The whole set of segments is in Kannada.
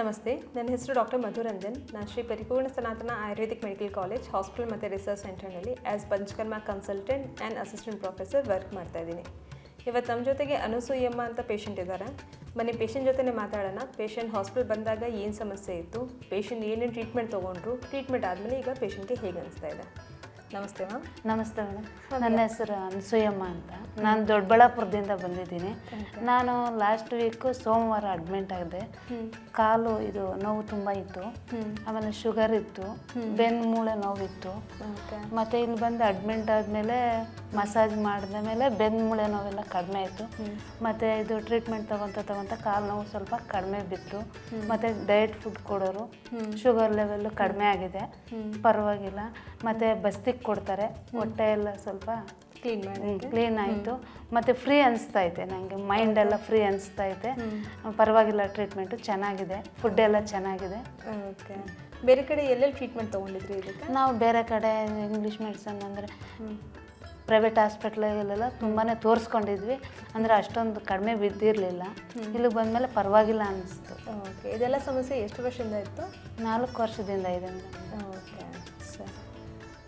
ನಮಸ್ತೆ, ನನ್ನ ಹೆಸರು ಡಾಕ್ಟರ್ ಮಧುರಂಜನ್. ನಾನು Shri Paripoorna Sanatana Ayurvedic medical college hospital ಮತ್ತು ರಿಸರ್ಚ್ ಸೆಂಟರ್ನಲ್ಲಿ as Panchakarma consultant and assistant professor work ಮಾಡ್ತಾ ಇದ್ದೀನಿ. ಇವತ್ತು ನಮ್ಮ ಜೊತೆಗೆ ಅನುಸೂಯಮ್ಮ ಅಂತ ಪೇಷಂಟ್ ಇದ್ದಾರೆ. ಮನೆ ಪೇಷಂಟ್ ಜೊತೆನೇ ಮಾತಾಡೋಣ. ಪೇಷಂಟ್ ಹಾಸ್ಪಿಟಲ್ ಬಂದಾಗ ಏನು ಸಮಸ್ಯೆ ಇತ್ತು? ಪೇಷಂಟ್ ಏನೇನು ಟ್ರೀಟ್ಮೆಂಟ್ ತೊಗೊಂಡ್ರು? ಟ್ರೀಟ್ಮೆಂಟ್ ಆದಮೇಲೆ ಈಗ ಪೇಷಂಟ್ಗೆ ಹೇಗೆ ಅನಿಸ್ತಾ ಇದೆ? ನಮಸ್ತೆ ಮ್ಯಾಮ್. ನಮಸ್ತೆ ಮೇಡಮ್. ನನ್ನ ಹೆಸರು ಅನ್ಸೂಯಮ್ಮ ಅಂತ. ನಾನು ದೊಡ್ಡಬಳ್ಳಾಪುರದಿಂದ ಬಂದಿದ್ದೀನಿ. ನಾನು ಲಾಸ್ಟ್ ವೀಕು ಸೋಮವಾರ ಅಡ್ಮಿಂಟ್ ಆಗಿದೆ ಕಾಲು ಇದು ನೋವು ತುಂಬ ಇತ್ತು. ಆಮೇಲೆ ಶುಗರ್ ಇತ್ತು. ಬೆನ್ನು ಮೂಳೆ ನೋವಿತ್ತು. ಮತ್ತೆ ಮತ್ತು ಇಲ್ಲಿ ಬಂದು ಅಡ್ಮಿಂಟ್ ಆದಮೇಲೆ ಮಸಾಜ್ ಮಾಡಿದ ಮೇಲೆ ಬೆನ್ನು ಮುಳೆ ನೋವೆಲ್ಲ ಕಡಿಮೆ ಆಯಿತು ಮತ್ತು ಇದು ಟ್ರೀಟ್ಮೆಂಟ್ ತೊಗೊತ ತೊಗೊತ ಕಾಲು ನೋವು ಸ್ವಲ್ಪ ಕಡಿಮೆ ಬಿತ್ತು. ಮತ್ತು ಡಯಟ್ ಫುಡ್ ಕೊಡೋರು ಶುಗರ್ ಲೆವೆಲ್ಲು ಕಡಿಮೆ ಆಗಿದೆ. ಪರವಾಗಿಲ್ಲ. ಮತ್ತು ಬಸ್ತಿಗೆ ಕೊಡ್ತಾರೆ. ಹೊಟ್ಟೆ ಎಲ್ಲ ಸ್ವಲ್ಪ ಕ್ಲೀನ್ ಮಾಡಿ ಕ್ಲೀನ್ ಆಯಿತು. ಮತ್ತು ಫ್ರೀ ಅನಿಸ್ತಾ ಐತೆ ನನಗೆ ಮೈಂಡ್ ಎಲ್ಲ ಫ್ರೀ ಅನಿಸ್ತಾ ಐತೆ ಪರವಾಗಿಲ್ಲ ಟ್ರೀಟ್ಮೆಂಟು ಚೆನ್ನಾಗಿದೆ. ಫುಡ್ ಎಲ್ಲ ಚೆನ್ನಾಗಿದೆ. ಓಕೆ. ಬೇರೆ ಕಡೆ ಎಲ್ಲೆಲ್ಲಿ ಟ್ರೀಟ್ಮೆಂಟ್ ತೊಗೊಂಡಿದ್ರಿ ಇದಕ್ಕೆ? ನಾವು ಬೇರೆ ಕಡೆ ಇಂಗ್ಲೀಷ್ ಮೆಡಿಸನ್ ಅಂದರೆ ಪ್ರೈವೇಟ್ ಹಾಸ್ಪಿಟ್ಲಲ್ಲೆಲ್ಲ ತುಂಬಾ ತೋರಿಸ್ಕೊಂಡಿದ್ವಿ. ಅಂದರೆ ಅಷ್ಟೊಂದು ಕಡಿಮೆ ಬಿದ್ದಿರಲಿಲ್ಲ. ಇಲ್ಲಿಗೆ ಬಂದಮೇಲೆ ಪರವಾಗಿಲ್ಲ ಅನ್ನಿಸ್ತು ಓಕೆ ಇದೆಲ್ಲ ಸಮಸ್ಯೆ ಎಷ್ಟು ವರ್ಷದಿಂದ ಇತ್ತು? ನಾಲ್ಕು ವರ್ಷದಿಂದ ಇದೆ ಓಕೆ ಸರಿ.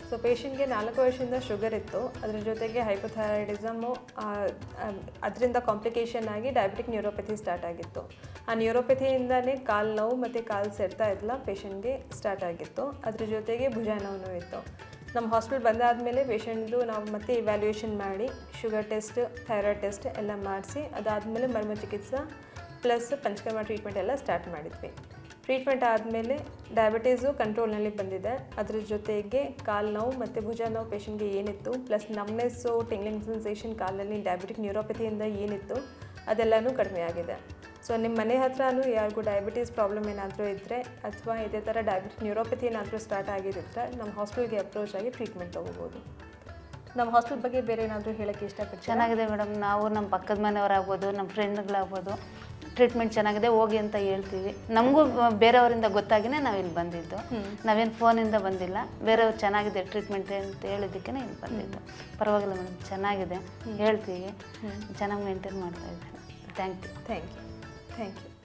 ಸೊ ಪೇಷಂಟ್ಗೆ ನಾಲ್ಕು ವರ್ಷದಿಂದ ಶುಗರ್ ಇತ್ತು. ಅದ್ರ ಜೊತೆಗೆ ಹೈಪೋಥೈರಾಯ್ಡಿಸಮು ಅದರಿಂದ ಕಾಂಪ್ಲಿಕೇಶನ್ ಆಗಿ ಡಯಾಬಿಟಿಕ್ ನ್ಯೂರೋಪತಿ ಸ್ಟಾರ್ಟ್ ಆಗಿತ್ತು. ಆ ನ್ಯೂರೋಪತಿಯಿಂದನೇ ಕಾಲು ನೋವು ಮತ್ತು ಕಾಲು ಸೆಡ್ತಾ ಇದ್ಲ ಪೇಷಂಟ್ಗೆ ಸ್ಟಾರ್ಟ್ ಆಗಿತ್ತು. ಅದ್ರ ಜೊತೆಗೆ ಭುಜ ನೋವು ಇತ್ತು. ನಮ್ಮ ಹಾಸ್ಪಿಟಲ್ ಬಂದಾದಮೇಲೆ ಪೇಷಂಟ್ದು ನಾವು ಮತ್ತೆ ಇವ್ಯಾಲ್ಯೂಯೇಷನ್ ಮಾಡಿ ಶುಗರ್ ಟೆಸ್ಟ್ ಥೈರಾಯ್ಡ್ ಟೆಸ್ಟ್ ಎಲ್ಲ ಮಾಡಿಸಿ, ಅದಾದಮೇಲೆ ಮರ್ಮ ಚಿಕಿತ್ಸಾ ಪ್ಲಸ್ ಪಂಚಕರ್ಮ ಟ್ರೀಟ್ಮೆಂಟ್ ಎಲ್ಲ ಸ್ಟಾರ್ಟ್ ಮಾಡಿದ್ವಿ. ಟ್ರೀಟ್ಮೆಂಟ್ ಆದಮೇಲೆ ಡಯಾಬಿಟೀಸು ಕಂಟ್ರೋಲ್ನಲ್ಲಿ ಬಂದಿದೆ. ಅದ್ರ ಜೊತೆಗೆ ಕಾಲು ನೋವು ಮತ್ತು ಭುಜ ನೋವು ಪೇಷಂಟ್ಗೆ ಏನಿತ್ತು ಪ್ಲಸ್ ನಮ್ನೆಸ್ಸು ಟಿಂಗ್ಲಿಂಗ್ ಸೆನ್ಸೇಷನ್ ಕಾಲಲ್ಲಿ ಡಯಾಬಿಟಿಕ್ ನ್ಯೂರೋಪತಿಯಿಂದ ಏನಿತ್ತು, ಅದೆಲ್ಲನೂ ಕಡಿಮೆ ಆಗಿದೆ. ಸೊ ನಿಮ್ಮ ಮನೆ ಹತ್ರನೂ ಯಾರಿಗೂ ಡಯಾಬಿಟೀಸ್ ಪ್ರಾಬ್ಲಮ್ ಏನಾದರೂ ಇದ್ದರೆ ಅಥವಾ ಇದೇ ಥರ ಡಯಾಬಿಟಿಕ್ ನ್ಯೂರೋಪತಿ ಏನಾದರೂ ಸ್ಟಾರ್ಟ್ ಆಗಿದ್ದರೆ ನಮ್ಮ ಹಾಸ್ಪಿಟಲ್ಗೆ ಅಪ್ರೋಚ್ ಆಗಿ ಟ್ರೀಟ್ಮೆಂಟ್ ತೊಗೋಬೋದು. ನಮ್ಮ ಹಾಸ್ಟೆಲ್ ಬಗ್ಗೆ ಬೇರೆ ಏನಾದರೂ ಹೇಳೋಕ್ಕೆ ಇಷ್ಟಪಡ್ತೀನಿ ಚೆನ್ನಾಗಿದೆ ಮೇಡಮ್. ನಾವು ನಮ್ಮ ಪಕ್ಕದ ಮನೆಯವರಾಗ್ಬೋದು ನಮ್ಮ ಫ್ರೆಂಡ್ಗಳಾಗ್ಬೋದು ಟ್ರೀಟ್ಮೆಂಟ್ ಚೆನ್ನಾಗಿದೆ ಹೋಗಿ ಅಂತ ಹೇಳ್ತೀವಿ. ನಮಗೂ ಬೇರೆಯವರಿಂದ ಗೊತ್ತಾಗಿನೇ ನಾವು ಇಲ್ಲಿ ಬಂದಿದ್ದು. ನಾವೇನು ಫೋನಿಂದ ಬಂದಿಲ್ಲ. ಬೇರೆಯವ್ರು ಚೆನ್ನಾಗಿದೆ ಟ್ರೀಟ್ಮೆಂಟ್ ಅಂತ ಹೇಳಿದ್ದಕ್ಕೆ ಇಲ್ಲಿ ಬಂದಿದ್ದು. ಪರವಾಗಿಲ್ಲ ಮೇಡಮ್ ಚೆನ್ನಾಗಿದೆ. ಹೇಳ್ತೀವಿ. ಚೆನ್ನಾಗಿ ಮೇಂಟೈನ್ ಮಾಡ್ತಾ ಇದ್ದೀವಿ thank you thank you Thank you.